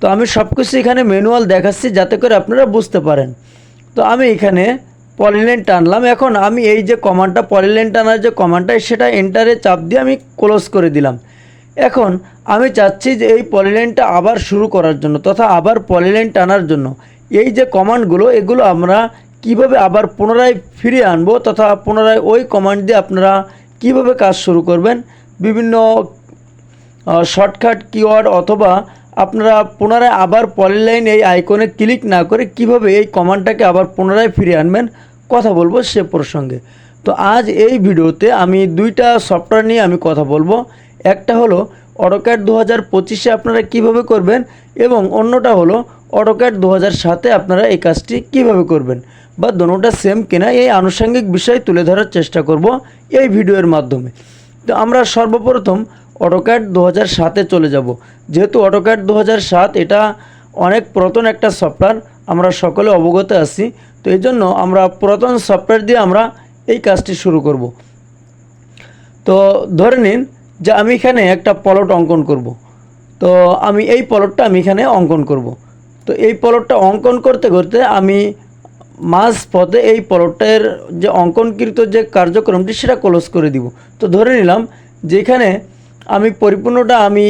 তো আমি সব কিছু এখানে ম্যানুয়াল দেখাচ্ছি যাতে করে আপনারা বুঝতে পারেন। তো আমি এখানে পলিলেন টানলাম। এখন আমি এই যে কমান্ডটা পলিলেন টানার যে কমান্ডটা সেটা এন্টারে চাপ দিয়ে আমি ক্লোজ করে দিলাম। এখন আমি চাচ্ছি যে এই পলিলেনটা আবার শুরু করার জন্য তথা আবার পলিলেন টানার জন্য। এই যে কমান্ডগুলো এগুলো আমরা কীভাবে আবার পুনরায় ফিরিয়ে আনব তথা পুনরায় ওই কমান্ড দিয়ে আপনারা কীভাবে কাজ শুরু করবেন? বিভিন্ন শর্টকাট কিওয়ার্ড অথবা আপনারা পুনরায় আবার পলিলাইন এই আইকনে ক্লিক না করে কীভাবে এই কমান্ডটাকে আবার পুনরায় ফিরিয়ে আনবেন, কথা বলব সে প্রসঙ্গে। তো আজ এই ভিডিওতে আমি দুইটা সফটওয়্যার নিয়ে আমি কথা বলব। একটা হলো অটোক্যাট দু হাজার পঁচিশে আপনারা কীভাবে করবেন এবং অন্যটা হলো অটোক্যাট দু হাজার সাতে আপনারা এই কাজটি কীভাবে করবেন। বা দোনোটা সেম কিনা এই আনুষঙ্গিক বিষয় তুলে ধরার চেষ্টা করব এই ভিডিওর মাধ্যমে। তো আমরা সর্বপ্রথম অটোক্যাট দু হাজার সাতে চলে যাব। যেহেতু অটোক্যাট দু হাজার সাত এটা অনেক পুরাতন একটা সফটওয়্যার আমরা সকলে অবগত আছি, তো এই জন্য আমরা পুরাতন সফটওয়্যার দিয়ে আমরা এই কাজটি শুরু করব। তো ধরে নিন যে আমি এখানে একটা পলট অঙ্কন করব। তো আমি এই পলটটা আমি এখানে অঙ্কন করব। তো এই পলটটা অঙ্কন করতে করতে আমি মাঝ পথে এই পলটের যে অঙ্কনকৃত যে কার্যক্রমটি সেটা ক্লোজ করে দিব। তো ধরে নিলাম যেখানে আমি পরিপূর্ণটা আমি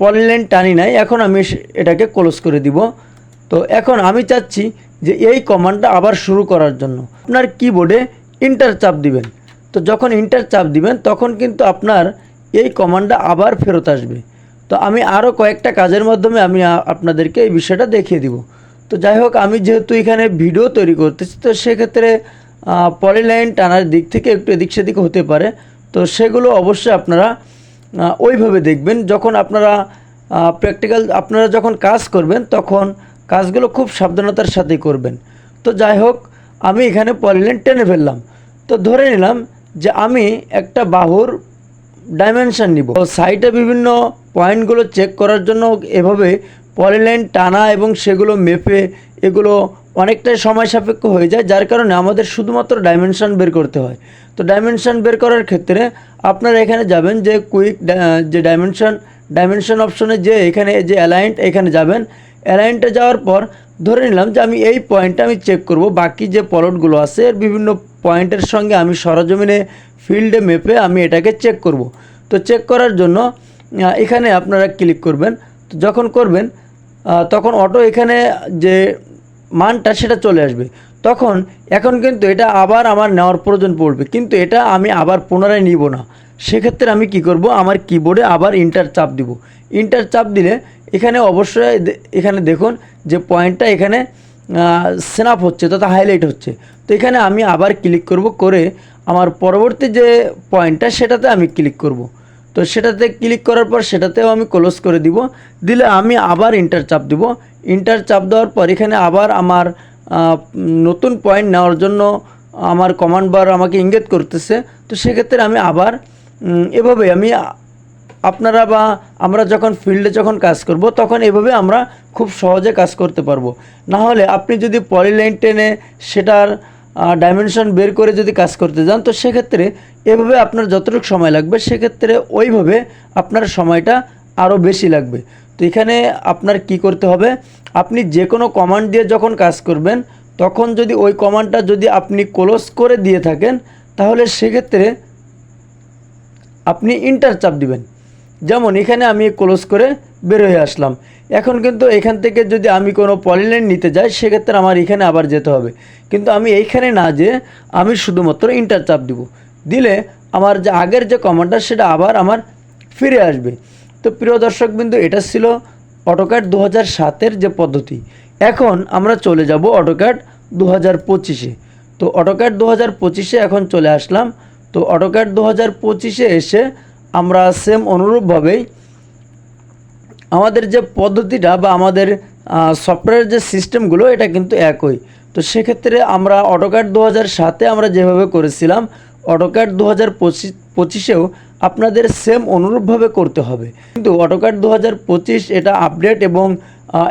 পলিলেন টানি নাই, এখন আমি এটাকে ক্লোজ করে দিব। তো এখন আমি চাচ্ছি যে এই কমান্ডটা আবার শুরু করার জন্য। আপনার কিবোর্ডে ইন্টার চাপ দিবেন। তো যখন ইন্টার চাপ দিবেন, তখন কিন্তু আপনার এই কমান্ডটা আবার ফেরত আসবে। তো আমি আরও কয়েকটা কাজের মাধ্যমে আমি আপনাদেরকে এই বিষয়টা দেখিয়ে দিব। তো যাই হোক, আমি যেহেতু এখানে ভিডিও তৈরি করতেছি, তো সেক্ষেত্রে পলিলাইন টানার দিক থেকে একটু এদিক সেদিক হতে পারে। তো সেগুলো অবশ্যই আপনারা ওইভাবে দেখবেন যখন আপনারা প্র্যাকটিক্যাল আপনারা যখন কাজ করবেন তখন কাজগুলো খুব সাবধানতার সাথেই করবেন। তো যাই হোক, আমি এখানে পলিলাইন টেনে ফেললাম। তো ধরে নিলাম যে আমি একটা বাহুর ডাইমেনশান নিব। সাইটে বিভিন্ন পয়েন্টগুলো চেক করার জন্য এভাবে পলিলাইন টানা এবং সেগুলো মেপে এগুলো অনেকটাই সময় সাপেক্ষ হয়ে যায়, যার কারণে আমাদের শুধুমাত্র ডাইমেনশান বের করতে হয়। তো ডাইমেনশন বের করার ক্ষেত্রে আপনারা এখানে যাবেন যে কুইক যে ডাইমেনশন ডাইমেনশান অপশনে যে এখানে যে অ্যালাইন্ট এখানে যাবেন। অ্যালাইনটা যাওয়ার পর ধরে নিলাম যে আমি এই পয়েন্টটা আমি চেক করব, বাকি যে পলটগুলো আছে, এর বিভিন্ন পয়েন্টের সঙ্গে আমি সরজমিনে ফিল্ডে মেপে আমি এটাকে চেক করব। তো চেক করার জন্য এখানে আপনারা ক্লিক করবেন। তো যখন করবেন তখন অটো এখানে যে মানটা সেটা চলে আসবে। তখন এখন কিন্তু এটা আবার আমার নেওয়ার প্রয়োজন পড়বে। কিন্তু এটা আমি আবার পুনরায় নিব না। সেক্ষেত্রে আমি কি করব? আমার কিবোর্ডে আবার ইন্টার চাপ দিব। ইন্টার চাপ দিলে এখানে অবশ্যই এখানে দেখুন যে পয়েন্টটা এখানে স্ন্যাপ হচ্ছে তথা হাইলাইট হচ্ছে। তো এখানে আমি আবার ক্লিক করব করে আমার পরবর্তী যে পয়েন্টটা সেটাতে আমি ক্লিক করব। তো সেটাতে ক্লিক করার পর সেটাতেও আমি ক্লোজ করে দিব। দিলে আমি আবার ইন্টার চাপ দিব। ইন্টার চাপ দেওয়ার পর এখানে আবার আমার নতুন পয়েন্ট নেওয়ার জন্য আমার কমান্ড বার আমাকে ইঙ্গিত করতেছে। তো সেক্ষেত্রে আমি আবার এভাবে আমি আপনারা বা আমরা যখন ফিল্ডে যখন কাজ করব, তখন এভাবে আমরা খুব সহজে কাজ করতে পারব। না হলে আপনি যদি পলিলাইন টেনে সেটার ডাইমেনশন বের করে যদি কাজ করতে যান, তো সেক্ষেত্রে এভাবে আপনার যতটুকু সময় লাগবে, সেক্ষেত্রে ওইভাবে আপনার সময়টা আরও বেশি লাগবে। তো এখানে আপনার কি করতে হবে? আপনি যে কোনো কমান্ড দিয়ে যখন কাজ করবেন, তখন যদি ওই কমান্ডটা যদি আপনি ক্লোজ করে দিয়ে থাকেন, তাহলে সেক্ষেত্রে আপনি ইন্টার চাপ দিবেন। যেমন এখানে আমি ক্লোজ করে বের হয়ে আসলাম। এখন কিন্তু এখান থেকে যদি আমি কোনো পলিলাইন নিতে যাই, সেক্ষেত্রে আমার এখানে আবার যেতে হবে। কিন্তু আমি এইখানে না যে আমি শুধুমাত্র ইন্টার চাপ দিব। দিলে আমার যে আগের যে কমান্ডটা সেটা আবার আমার ফিরে আসবে। তো প্রিয় দর্শক দর্শকবিন্দু, এটা ছিল অটোক্যাট দু হাজার সাতের যে পদ্ধতি। এখন আমরা চলে যাব অটোক্যাট দু হাজার পঁচিশে। তো অটোক্যাট দু হাজার পঁচিশে এখন চলে আসলাম। তো অটোক্যাট দু হাজার পঁচিশে এসে আমরা সেম অনুরূপভাবেই আমাদের যে পদ্ধতিটা বা আমাদের সফটওয়্যার যে সিস্টেমগুলো এটা কিন্তু একই। তো সেক্ষেত্রে আমরা অটোক্যাট দু হাজার সাতে আমরা যেভাবে করেছিলাম অটোক্যাট দু হাজার পঁচিশ, পঁচিশেও আপনাদের সেম অনুরূপভাবে করতে হবে। কিন্তু অটোক্যাট দু এটা আপডেট এবং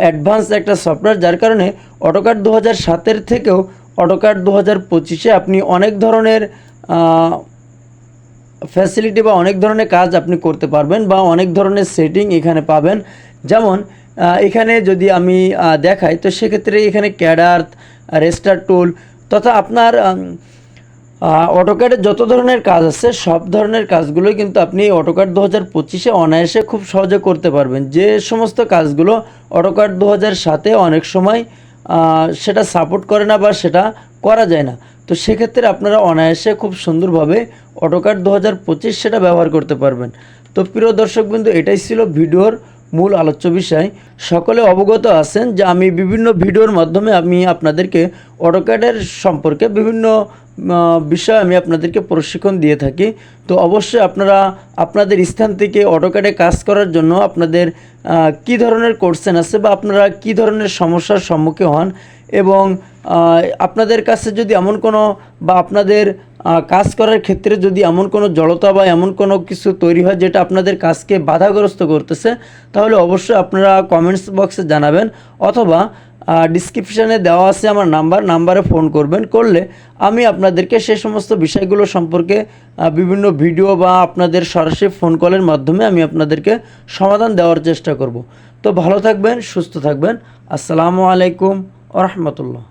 অ্যাডভান্স একটা সফটওয়্যার যার কারণে অটোক্যাট দু হাজার সাতের থেকেও অটোক্যাট দু হাজার পঁচিশে আপনি অনেক ধরনের ফ্যাসিলিটি বা অনেক ধরনের কাজ আপনি করতে পারবেন বা অনেক ধরনের সেটিং এখানে পাবেন। যেমন এখানে যদি আমি দেখাই, তো সেক্ষেত্রে এখানে ক্যাডার, রেস্টার টুল, তথা আপনার অটোক্যাডের যত ধরনের কাজ আছে, সব ধরনের কাজগুলোই কিন্তু আপনি অটোক্যাড দু হাজার পঁচিশে অনায়াসে খুব সহজে করতে পারবেন। যে সমস্ত কাজগুলো অটোক্যাড দু হাজার সাতে অনেক সময় সেটা সাপোর্ট করে না বা সেটা করা যায় না। তো সেক্ষেত্রে আপনারা অনায়াসে খুব সুন্দরভাবে অটোক্যাড দু হাজার পঁচিশ সেটা ব্যবহার করতে পারবেন। তো প্রিয় দর্শকবৃন্দু, এটাই ছিল ভিডিওর মূল আলোচ্য বিষয়, সকলে অবগত আছেন যে আমি বিভিন্ন ভিডিওর মাধ্যমে আমি আপনাদেরকে অটোক্যাডের সম্পর্কে বিভিন্ন বিষয় আমি আপনাদেরকে প্রশিক্ষণ দিয়ে থাকি। তো অবশ্যই আপনারা আপনাদের স্থান থেকে অটোক্যাডে কাজ করার জন্য আপনাদের কি ধরনের কোর্সেন আছে বা আপনারা কি ধরনের সমস্যার সম্মুখীন হন এবং আপনাদের কাছে যদি এমন কোনো বা আপনাদের কাজ করার ক্ষেত্রে যদি এমন কোনো জড়তা বা এমন কোনো কিছু তৈরি হয় যেটা আপনাদের কাজকে বাধাগ্রস্ত করতেছে, তাহলে অবশ্যই আপনারা কমেন্টস বক্সে জানাবেন অথবা ডিসক্রিপশানে দেওয়া আছে আমার নাম্বার, নাম্বারে ফোন করবেন। করলে আমি আপনাদেরকে সে সমস্ত বিষয়গুলো সম্পর্কে বিভিন্ন ভিডিও বা আপনাদের সরাসরি ফোন কলের মাধ্যমে আমি আপনাদেরকে সমাধান দেওয়ার চেষ্টা করব। তো ভালো থাকবেন, সুস্থ থাকবেন। আসসালামু আলাইকুম আ রহমতুল্লাহ।